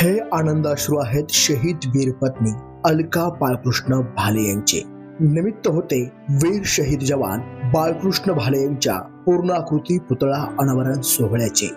हे आनंदाश्रू आहेत शहीद वीर पत्नी अलका बाळकृष्ण भाले यांचे. निमित्त होते वीर शहीद जवान बाळकृष्ण भाले यांच्या पूर्णाकृती पुतळा अनावरण सोहळ्याचे.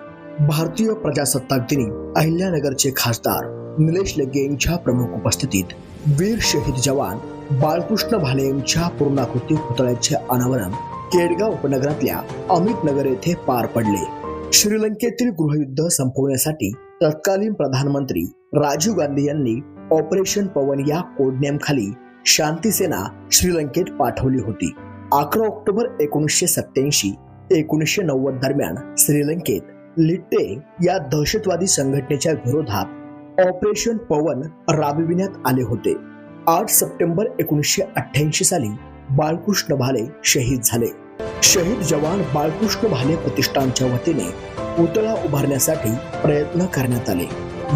भारतीय प्रजासत्ताक दिनी अहिल्यानगरचे खासदार निलेश लगे यांच्या प्रमुख उपस्थितीत वीर शहीद जवान बाळकृष्ण भाले यांच्या पूर्णाकृती पुतळ्याचे अनावरण केडगाव उपनगरातल्या अमित नगर येथे पार पडले. श्रीलंकेतील गृहयुद्ध संपवण्यासाठी तत्कालीन प्रधानमंत्री राजीव गांधी यांनी ऑपरेशन पवन या कोडनेमखाली शांतीसेना श्रीलंकेत पाठवली होती. अकरा ऑक्टोबर एकोणीसशे सत्याऐंशी एकोणीसशे नव्वद दरम्यान श्रीलंकेत लिट्टे या दहशतवादी संघटनेच्या विरोधात ऑपरेशन पवन राबविण्यात आले होते. आठ सप्टेंबर एकोणीसशे अठ्ठ्याऐंशी साली बाळकृष्ण भाले शहीद झाले. शहीद जवान बाळकृष्ण भाले प्रतिष्ठानच्या वतीने पुतळा उभारण्यासाठी प्रयत्न करण्यात आले.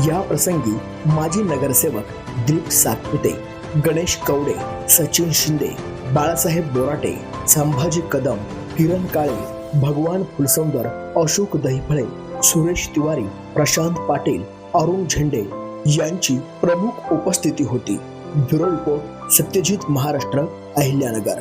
या प्रसंगी माजी नगरसेवक दिलीप सातपुते गणेश कवडे सचिन शिंदे बाळासाहेब बोराटे संभाजी कदम किरण काळे भगवान फुलसौंदर अशोक दहिफळे सुरेश तिवारी प्रशांत पाटील अरुण झेंडे यांची प्रमुख उपस्थिती होती. Bureau report Satyajit Maharashtra Ahilyanagar.